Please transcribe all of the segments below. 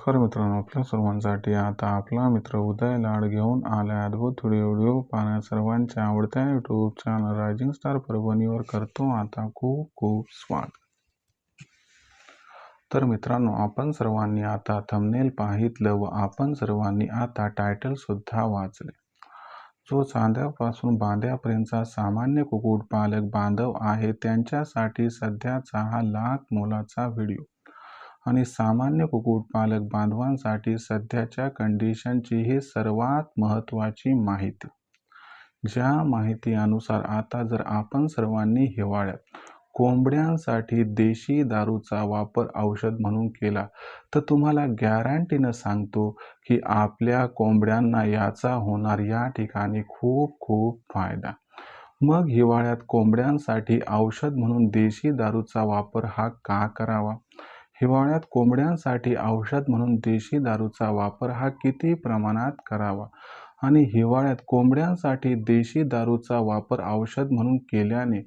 नमस्कार मित्रांनो आपल्या सर्वांसाठी आता आपला मित्र उदय लाड घेऊन आला अद्भुत व्हिडिओ व्हिडिओ पाहण्या सर्वांच्या आवडत्या यूट्यूब चॅनल रायझिंग स्टार परभणीवर करतो आता खूप खूप स्वागत. तर मित्रांनो आपण सर्वांनी आता थंबनेल पाहितलं व आपण सर्वांनी आता टायटल सुद्धा वाचले. जो चांद्यापासून बांध्यापर्यंतचा सामान्य कुक्कुटपालक बांधव आहे त्यांच्यासाठी सध्याचा हा लाख मोलाचा व्हिडिओ आणि सामान्य कुक्कुटपालक बांधवांसाठी सध्याच्या कंडिशनची ही सर्वात महत्त्वाची माहिती. ज्या माहितीनुसार आता जर आपण सर्वांनी हिवाळ्यात कोंबड्यांसाठी देशी दारूचा वापर औषध म्हणून केला तर तुम्हाला गॅरंटीनं सांगतो की आपल्या कोंबड्यांना याचा होणार या ठिकाणी खूप खूप फायदा. मग हिवाळ्यात कोंबड्यांसाठी औषध म्हणून देशी दारूचा वापर हा का करावा? हिवाळ्यात कोंबड्यांसाठी औषध म्हणून देशी दारूचा वापर हा किती प्रमाणात करावा? आणि हिवाळ्यात कोंबड्यांसाठी देशी दारूचा वापर औषध म्हणून केल्याने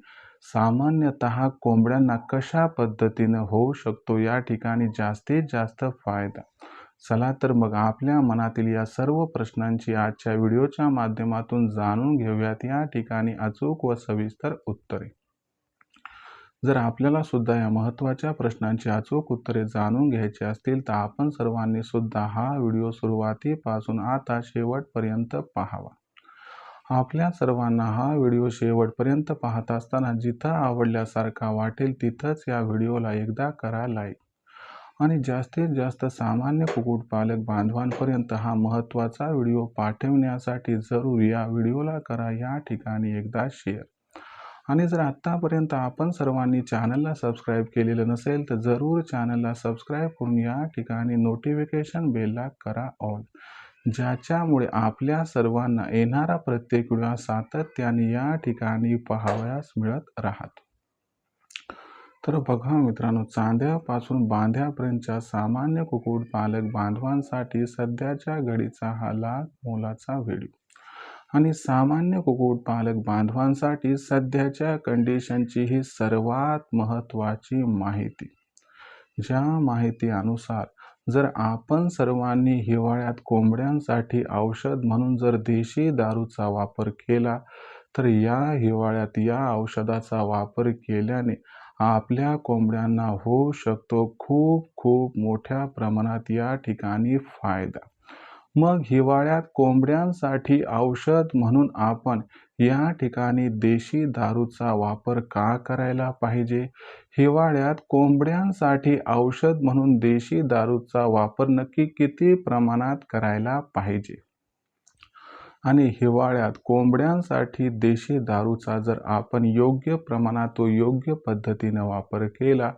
सामान्यतः कोंबड्यांना कशा पद्धतीनं होऊ शकतो या ठिकाणी जास्तीत जास्त फायदा? चला तर मग आपल्या मनातील या सर्व प्रश्नांची आजच्या व्हिडिओच्या माध्यमातून जाणून घेऊयात. या ठिकाणी अचूक व सविस्तर उत्तरे. जर आपल्याला सुद्धा या महत्त्वाच्या प्रश्नांची अचूक उत्तरे जाणून घ्यायची असतील तर आपण सर्वांनी सुद्धा हा व्हिडिओ सुरुवातीपासून आता शेवटपर्यंत पाहावा. आपल्या सर्वांना हा व्हिडिओ शेवटपर्यंत पाहत असताना जिथं आवडल्यासारखा वाटेल तिथंच या व्हिडिओला एकदा करा लाईक आणि जास्तीत जास्त सामान्य कुक्कुटपालक बांधवांपर्यंत हा महत्त्वाचा व्हिडिओ पाठवण्यासाठी जरूर या व्हिडिओला करा. या ठिकाणी एकदा शेअर आणि जर आत्तापर्यंत आपण सर्वांनी चॅनलला सबस्क्राईब केलेलं नसेल तर जरूर चॅनलला सबस्क्राईब करून या ठिकाणी नोटिफिकेशन बेलला करा ऑल. ज्याच्यामुळे आपल्या सर्वांना येणारा प्रत्येक वेळा सातत्याने या ठिकाणी पाहावयास मिळत राहत. तर बघा मित्रांनो चांद्यापासून बांध्यापर्यंतच्या सामान्य कुक्कुटपालक बांधवांसाठी सध्याच्या घडीचा हा लाख मोलाचा व्हिडिओ. आणि सामान्य कुक्कुटपालक बांधवांसाठी सध्याच्या कंडिशनची ही सर्वात महत्त्वाची माहिती. ज्या माहितीनुसार जर आपण सर्वांनी हिवाळ्यात कोंबड्यांसाठी औषध म्हणून जर देशी दारूचा वापर केला तर या हिवाळ्यात या औषधाचा वापर केल्याने आपल्या कोंबड्यांना होऊ शकतो खूप खूप मोठ्या प्रमाणात या ठिकाणी फायदा. मग हिवाळ्यात कोंबड्यांसाठी औषध म्हणून आपण या ठिकाणी देशी दारूचा वापर का करायला पाहिजे? हिवाळ्यात कोंबड्यांसाठी औषध म्हणून देशी दारूचा वापर नक्की किती प्रमाणात करायला पाहिजे? आणि हिवाळ्यात कोंबड्यांसाठी देशी दारूचा जर आपण योग्य प्रमाणात तो योग्य पद्धतीने वापर केला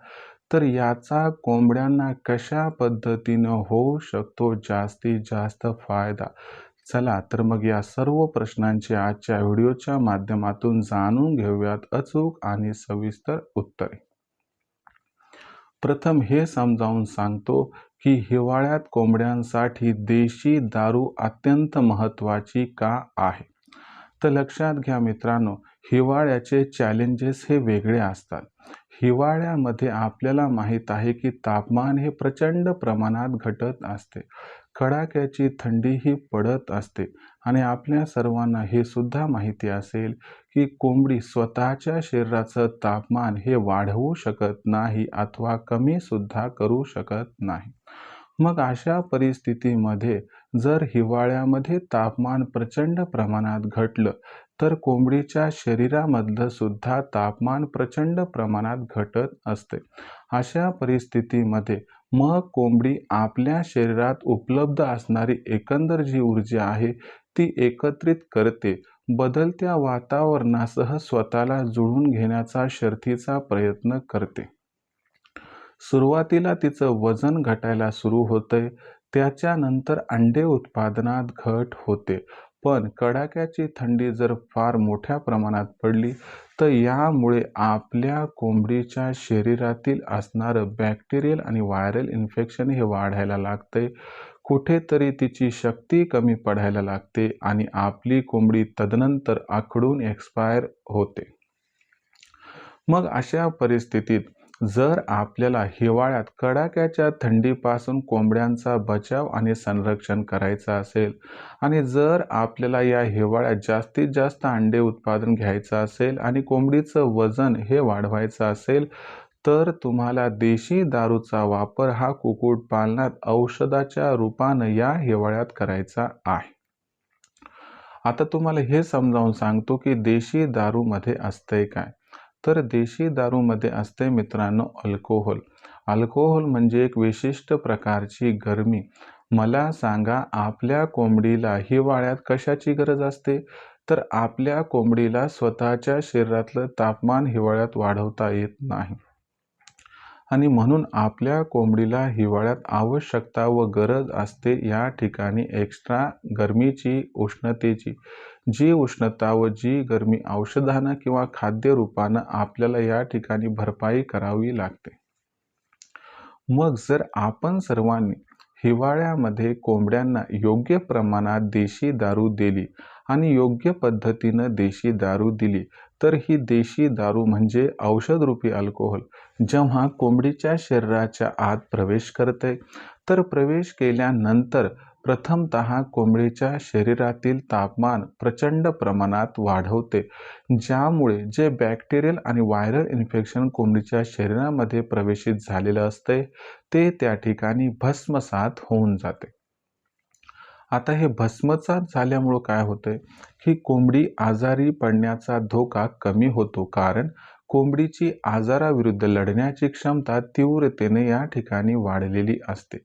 तर याचा कोंबड्यांना कशा पद्धतीनं होऊ शकतो जास्तीत जास्त फायदा? चला तर मग या सर्व प्रश्नांची आजच्या व्हिडिओच्या माध्यमातून जाणून घेऊयात अचूक आणि सविस्तर उत्तरे. प्रथम हे समजावून सांगतो की हिवाळ्यात कोंबड्यांसाठी देशी दारू अत्यंत महत्त्वाची का आहे? तर लक्षात घ्या मित्रांनो हिवाळ्याचे चॅलेंजेस हे वेगळे असतात. हिवाळ्यामध्ये आपल्याला माहीत आहे की तापमान हे प्रचंड प्रमाणात घटत असते. कडाक्याची थंडीही पडत असते आणि आपल्या सर्वांना हे सुद्धा माहिती असेल की कोंबडी स्वतःच्या शरीराचं तापमान हे वाढवू शकत नाही अथवा कमी सुद्धा करू शकत नाही. मग अशा परिस्थितीमध्ये जर हिवाळ्यामध्ये तापमान प्रचंड प्रमाणात घटलं तर कोंबडीच्या शरीरामधलं सुद्धा तापमान प्रचंड प्रमाणात घटत असते. अशा परिस्थितीमध्ये मग कोंबडी आपल्या शरीरात उपलब्ध असणारी एकंदर जी ऊर्जा आहे ती एकत्रित करते बदलत्या वातावरणासह स्वतःला जुळून घेण्याचा शर्थीचा प्रयत्न करते. सुरुवातीला तिचं वजन घटायला सुरू होतंय त्याच्यानंतर अंडे उत्पादनात घट होते. पण कडाक्याची थंडी जर फार मोठ्या प्रमाणात पडली तर यामुळे आपल्या कोंबडीच्या शरीरातील असणारं बॅक्टेरियल आणि व्हायरल इन्फेक्शन हे वाढायला लागते. कुठेतरी तिची शक्ती कमी पडायला लागते आणि आपली कोंबडी तदनंतर आखडून एक्सपायर होते. मग अशा परिस्थितीत जर आपल्याला हिवाळ्यात कडाक्याच्या थंडीपासून कोंबड्यांचा बचाव आणि संरक्षण करायचं असेल आणि जर आपल्याला या हिवाळ्यात जास्तीत जास्त अंडे उत्पादन घ्यायचं असेल आणि कोंबडीचं वजन हे वाढवायचं असेल तर तुम्हाला देशी दारूचा वापर हा कुक्कुटपालनात औषधाच्या रूपानं या हिवाळ्यात करायचा आहे. आता तुम्हाला हे समजावून सांगतो की देशी दारूमध्ये असतंय काय. तर देशी दारूमध्ये असते मित्रांनो अल्कोहोल. अल्कोहोल म्हणजे एक विशिष्ट प्रकारची गरमी. मला सांगा आपल्या कोंबडीला हिवाळ्यात कशाची गरज असते? तर आपल्या कोंबडीला स्वतःच्या शरीरातलं तापमान हिवाळ्यात वाढवता येत नाही. आणि म्हणून आपल्या कोंबडीला हिवाळ्यात आवश्यकता व गरज असते या ठिकाणी एक्स्ट्रा गरमीची उष्णतेची. जी उष्णता व जी गरमी औषधानं किंवा खाद्य रूपानं आपल्याला या ठिकाणी भरपाई करावी लागते. मग जर आपण सर्वांनी हिवाळ्यामध्ये कोंबड्यांना योग्य प्रमाणात देशी दारू दिली आणि योग्य पद्धतीनं देशी दारू दिली तर ही देशी दारू म्हणजे औषधरूपी अल्कोहोल जेव्हा कोंबडीच्या शरीराच्या आत प्रवेश करते. तर प्रवेश केल्यानंतर प्रथमत कोंबडीच्या शरीरातील तापमान प्रचंड प्रमाणात वाढवते ज्यामुळे जे बॅक्टेरियल आणि व्हायरल इन्फेक्शन कोंबडीच्या शरीरामध्ये प्रवेशित झालेलं असते ते त्या ठिकाणी भस्मसात होऊन जाते. आता हे भस्मसात झाल्यामुळं काय होतं ही कोंबडी आजारी पडण्याचा धोका कमी होतो. कारण कोंबडीची आजाराविरुद्ध लढण्याची क्षमता तीव्रतेने या ठिकाणी वाढलेली असते.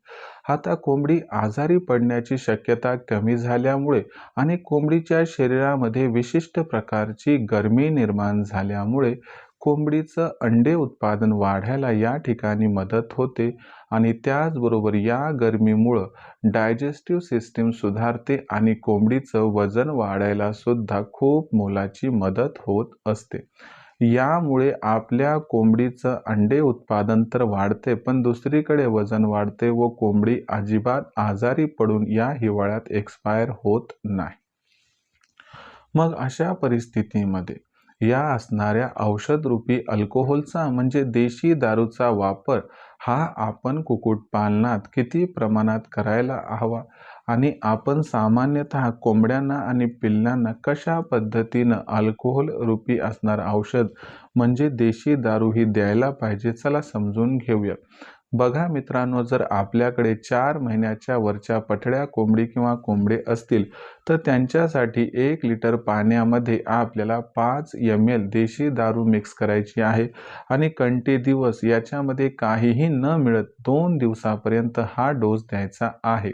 आता कोंबडी आजारी पडण्याची शक्यता कमी झाल्यामुळे आणि कोंबडीच्या शरीरामध्ये विशिष्ट प्रकारची गरमी निर्माण झाल्यामुळे कोंबडीचं अंडे उत्पादन वाढायला या ठिकाणी मदत होते आणि त्याचबरोबर या गरमीमुळं डायजेस्टिव्ह सिस्टीम सुधारते आणि कोंबडीचं वजन वाढायला सुद्धा खूप मोलाची मदत होत असते. यामुळे आपल्या कोंबडीचं अंडे उत्पादन तर वाढते पण दुसरीकडे वजन वाढते व कोंबडी अजिबात आजारी पडून या हिवाळ्यात एक्सपायर होत नाही. मग अशा परिस्थितीमध्ये या असणाऱ्या औषधरूपी अल्कोहोलचा म्हणजे देशी दारूचा वापर हा आपण कुक्कुटपालनात किती प्रमाणात करायला हवा आणि आपण सामान्यतः कोंबड्यांना आणि पिल्लांना कशा पद्धतीनं अल्कोहोल रूपी असणारं औषध म्हणजे देशी दारू ही द्यायला पाहिजे चला समजून घेऊया. बघा मित्रांनो जर आपल्याकडे चार महिन्याच्या वरच्या पठड्या कोंबडी किंवा कोंबडे असतील तर त्यांच्यासाठी एक लिटर पाण्यामध्ये आपल्याला पाच एम एल देशी दारू मिक्स करायची आहे. आणि कंटी दिवस याच्यामध्ये काहीही न मिळत दोन दिवसापर्यंत हा डोस द्यायचा आहे.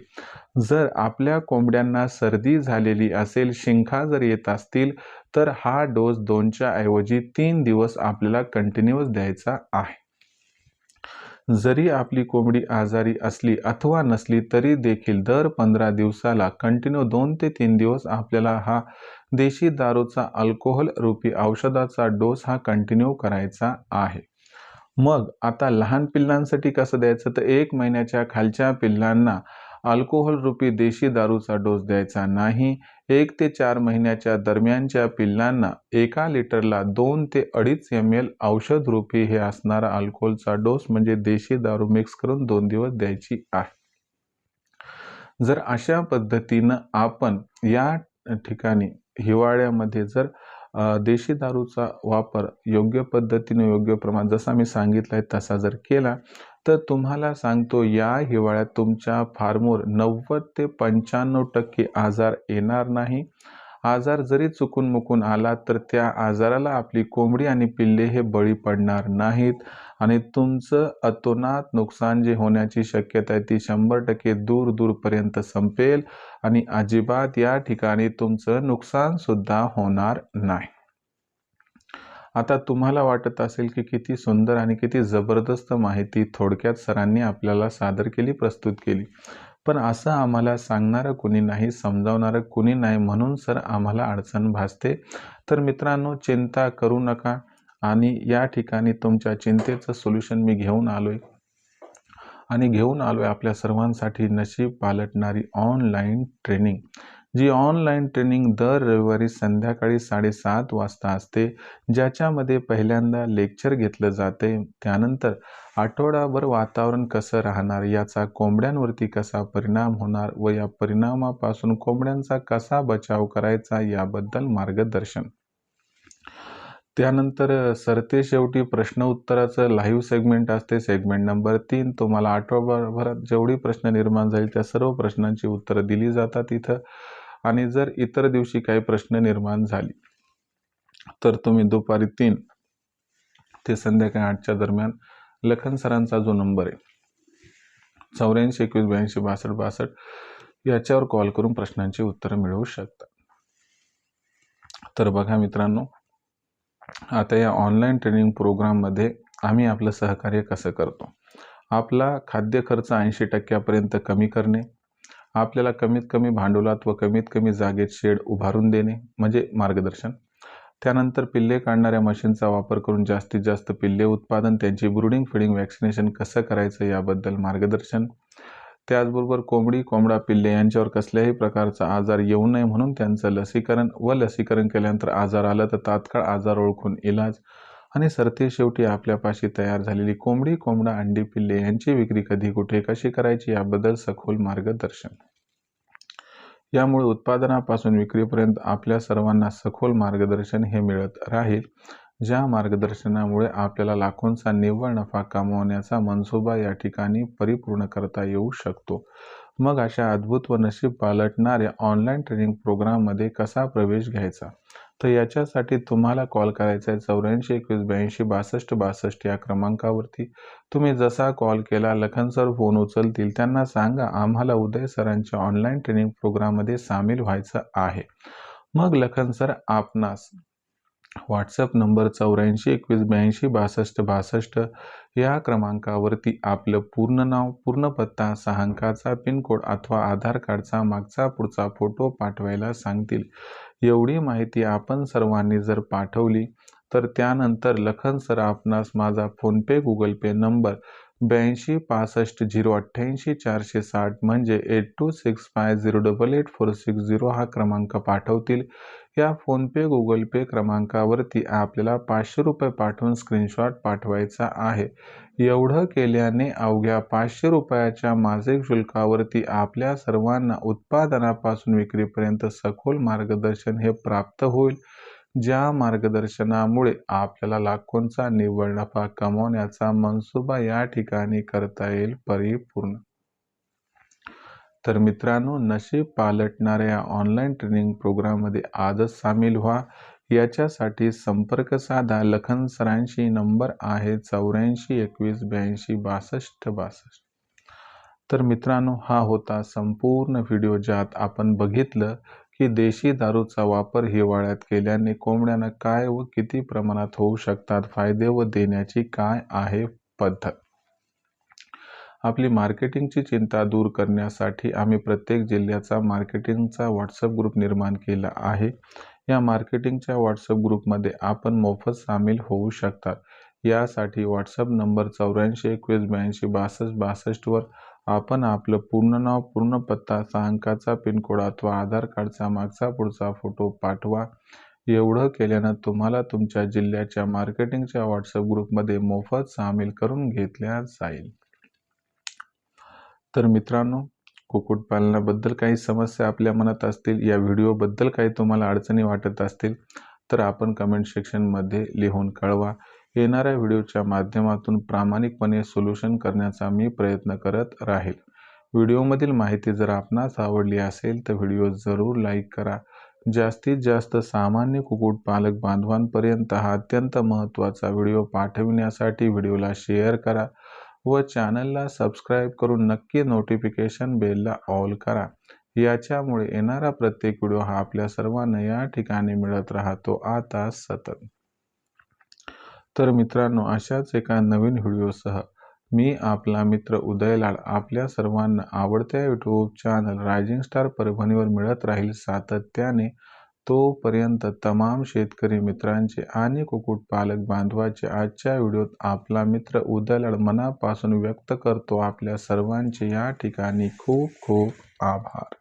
जर आपल्या कोंबड्यांना सर्दी झालेली असेल शिंखा जर येत असतील तर हा डोस दोनच्या ऐवजी तीन दिवस आपल्याला कंटिन्युअस द्यायचा आहे. जरी आपली कोंबडी आजारी असली अथवा नसली तरी देखील दर पंधरा दिवसाला कंटिन्यू दोन ते तीन दिवस आपल्याला हा देशी दारूचा अल्कोहोल रूपी औषधाचा डोस हा कंटिन्यू करायचा आहे. मग आता लहान पिल्लांसाठी कसं द्यायचं? तर एक महिन्याच्या खालच्या पिल्लांना अल्कोहोल रूपी देशी दारूचा डोस द्यायचा नाही. एक ते चार महिन्याच्या दरम्यानच्या पिल्लांना एका लिटरला दोन ते अडीच एम एल औषध रूपी हे असणारा अल्कोहोलचा डोस म्हणजे देशी दारू मिक्स करून दोन दिवस द्यायची आहे. जर अशा पद्धतीनं आपण या ठिकाणी हिवाळ्यामध्ये जर देशी दारूचा वापर योग्य पद्धतीने योग्य प्रमाण जसा मी सांगितलं आहे तसा जर केला तर तुम्हाला सांगतो या हिवाळ्यात तुमच्या फार्मवर नव्वद ते पंच्याण्णव टक्के आजार येणार नाही. आजार जरी चुकून मुकून आला तर त्या आजाराला आपली कोंबडी आणि पिल्ले हे बळी पडणार नाहीत. आणि तुमचं अतोनात नुकसान जे होण्याची शक्यता आहे ती शंभर टक्के दूर दूरपर्यंत संपेल. आणि अजिबात या ठिकाणी तुमचं नुकसानसुद्धा होणार नाही. आता तुम्हाला वाटत असेल की किती सुंदर आणि किती जबरदस्त माहिती थोडक्यात सरांनी आपल्याला सादर केली प्रस्तुत केली. पण असं आम्हाला सांगणारं कुणी नाही समजावणारं कुणी नाही म्हणून सर आम्हाला अडचण भासते. तर मित्रांनो चिंता करू नका आणि या ठिकाणी तुमच्या चिंतेचं सोल्युशन मी घेऊन आलो आहे आणि घेऊन आलो आहे आपल्या सर्वांसाठी नशीब पालटणारी ऑनलाईन ट्रेनिंग. जी ऑनलाईन ट्रेनिंग दर रविवारी संध्याकाळी साडेसात वाजता असते ज्याच्यामध्ये पहिल्यांदा लेक्चर घेतलं जाते. त्यानंतर आठवडाभर वातावरण कसं राहणार याचा कोंबड्यांवरती कसा परिणाम होणार व या परिणामापासून कोंबड्यांचा कसा बचाव करायचा याबद्दल मार्गदर्शन. त्यानंतर सरते शेवटी प्रश्न उत्तराचं लाईव्ह सेगमेंट असते. सेगमेंट नंबर तीन तुम्हाला आठवडाभरात जेवढी प्रश्न निर्माण झाली त्या सर्व प्रश्नांची उत्तरं दिली जातात इथं. आणि जर इतर दिवशी काही प्रश्न निर्माण झाली तर तुम्ही दुपारी तीन ते संध्याकाळी आठच्या दरम्यान लखन सरांचा जो नंबर आहे चौऱ्याऐंशी एकवीस ब्याऐंशी बासष्ट बासष्ट याच्यावर कॉल करून प्रश्नांची उत्तरं मिळवू शकता. तर बघा मित्रांनो आता या ऑनलाईन ट्रेनिंग प्रोग्राममध्ये आम्ही आपलं सहकार्य कसं करतो? आपला खाद्य खर्च ऐंशी टक्क्यापर्यंत कमी करणे आपल्याला कमीत कमी भांडवलात व कमीत कमी जागेत शेड उभारून देणे म्हणजे मार्गदर्शन. त्यानंतर पिल्ले काढणाऱ्या मशीनचा वापर करून जास्तीत जास्त पिल्ले उत्पादन त्यांची ब्रुडिंग फिडिंग वॅक्सिनेशन कसं करायचं याबद्दल मार्गदर्शन. त्याचबरोबर कोंबडी कोंबडा पिल्ले यांच्यावर कसल्याही प्रकारचा आजार येऊ नये म्हणून त्यांचं लसीकरण व लसीकरण केल्यानंतर आजार आला तर तात्काळ आजार ओळखून इलाज आणि सरते शेवटी आपल्यापाशी तयार झालेली कोंबडी कोंबडा अंडी पिल्ले यांची विक्री कधी कुठे कशी करायची याबद्दल सखोल मार्गदर्शन. यामुळे उत्पादनापासून विक्रीपर्यंत आपल्या सर्वांना सखोल मार्गदर्शन हे मिळत राहील. ज्या मार्गदर्शनामुळे आपल्याला लाखोंचा निव्वळ नफा कमवण्याचा मनसुबा या ठिकाणी परिपूर्ण करता येऊ शकतो. मग अशा अद्भुत व नशीब पालटणाऱ्या ऑनलाईन ट्रेनिंग प्रोग्राममध्ये कसा प्रवेश घ्यायचा? तर याच्यासाठी तुम्हाला कॉल करायचा आहे चौऱ्याऐंशी एकवीस ब्याऐंशी बासष्ट बासष्ट या क्रमांकावरती. तुम्ही जसा कॉल केला लखन सर फोन उचलतील त्यांना सांगा आम्हाला उदय सरांच्या ऑनलाईन ट्रेनिंग प्रोग्राममध्ये सामील व्हायचं आहे. मग लखन सर आपणास व्हॉट्सअप नंबर चौऱ्याऐंशी एकवीस ब्याऐंशी बासष्ट बासष्ट या क्रमांकावरती आपलं पूर्ण नाव पूर्ण पत्ता सहा पिनकोड अथवा आधार कार्डचा मागचा पुढचा फोटो पाठवायला सांगतील. एवढी माहिती आपण सर्वांनी जर पाठवली तर त्यानंतर लखन सर आपणास माझा फोनपे गुगल पे नंबर ब्याऐंशी पासष्ट झिरो अठ्ठ्याऐंशी चारशे साठ म्हणजे eight two six five zero double eight four six zero हा क्रमांक पाठवतील. या फोनपे गुगल पे क्रमांकावरती आपल्याला पाचशे रुपये पाठवून स्क्रीनशॉट पाठवायचा आहे. एवढं केल्याने अवघ्या पाचशे रुपयाच्या मासिक शुल्कावरती आपल्या सर्वांना उत्पादनापासून विक्रीपर्यंत सखोल मार्गदर्शन हे प्राप्त होईल. ज्या मार्गदर्शनामुळे आपल्याला लाखोंचा निव्वळ नफा कमवण्याचा मनसुबा या ठिकाणी करता येईल परिपूर्ण. तर मित्रांनो नशीब पालटणाऱ्या ऑनलाईन ट्रेनिंग प्रोग्राममध्ये आजच सामील व्हा. याच्यासाठी संपर्क साधा. लखन सरांशी नंबर आहे चौऱ्याऐंशी एकवीस ब्याऐंशी बासष्ट बासष्ट. तर मित्रांनो हा होता संपूर्ण व्हिडिओ ज्यात आपण बघितलं. की देशी दारूचा वापर हिवाळ्यात केल्याने कोंबड्यांना काय व किती प्रमाणात होऊ शकतात? फायदे व देण्याची काय आहे पद्धत? आपली मार्केटिंगची चिंता दूर करण्यासाठी आम्ही प्रत्येक जिल्ह्याचा मार्केटिंगचा व्हॉट्सअप ग्रुप निर्माण केला आहे. या मार्केटिंगच्या व्हॉट्सअप ग्रुपमध्ये आपण मोफत सामील होऊ शकतात. यासाठी व्हॉट्सअप नंबर चौऱ्याऐंशी एकवीस ब्याऐंशी बासष्ट बासष्टवर आपण आपलं पूर्ण नाव पूर्ण पत्ता सहा अंकाचा पिनकोड अथवा आधार कार्डचा मागचा पुढचा फोटो पाठवा. एवढं केल्यानं तुम्हाला तुमच्या जिल्ह्याच्या मार्केटिंगच्या व्हॉट्सअप ग्रुपमध्ये मोफत सामील करून घेतल्या जाईल. तर मित्रांनो कुक्कुटपालनाबद्दल काही समस्या आपल्या मनात असतील या व्हिडिओबद्दल काही तुम्हाला अडचणी वाटत असतील तर आपण कमेंट सेक्शनमध्ये लिहून कळवा. येणाऱ्या व्हिडिओच्या माध्यमातून प्रामाणिकपणे सोल्युशन करण्याचा मी प्रयत्न करत राहील. व्हिडिओमधील माहिती जर आपणास आवडली असेल तर व्हिडिओ जरूर लाईक करा. जास्तीत जास्त सामान्य कुक्कुटपालक बांधवांपर्यंत हा अत्यंत महत्त्वाचा व्हिडिओ पाठविण्यासाठी व्हिडिओला शेअर करा व चॅनलला सबस्क्राईब करून नक्की नोटिफिकेशन बेलला ऑल करा. याच्यामुळे येणारा प्रत्येक व्हिडिओ हा आपल्या सर्वांना या ठिकाणी मिळत राहतो. आता सतत तर मित्रांनो अशाच एका नवीन व्हिडिओसह मी आपला मित्र उदयलाड आपल्या सर्वांना आवडत्या यूट्यूब चॅनल रायझिंग स्टार परभणीवर मिळत राहील सातत्याने. तोपर्यंत तमाम शेतकरी मित्रांचे आणि कुक्कुटपालक बांधवाचे आजच्या व्हिडिओत आपला मित्र उदयलाड मनापासून व्यक्त करतो. आपल्या सर्वांचे या ठिकाणी खूप खूप आभार.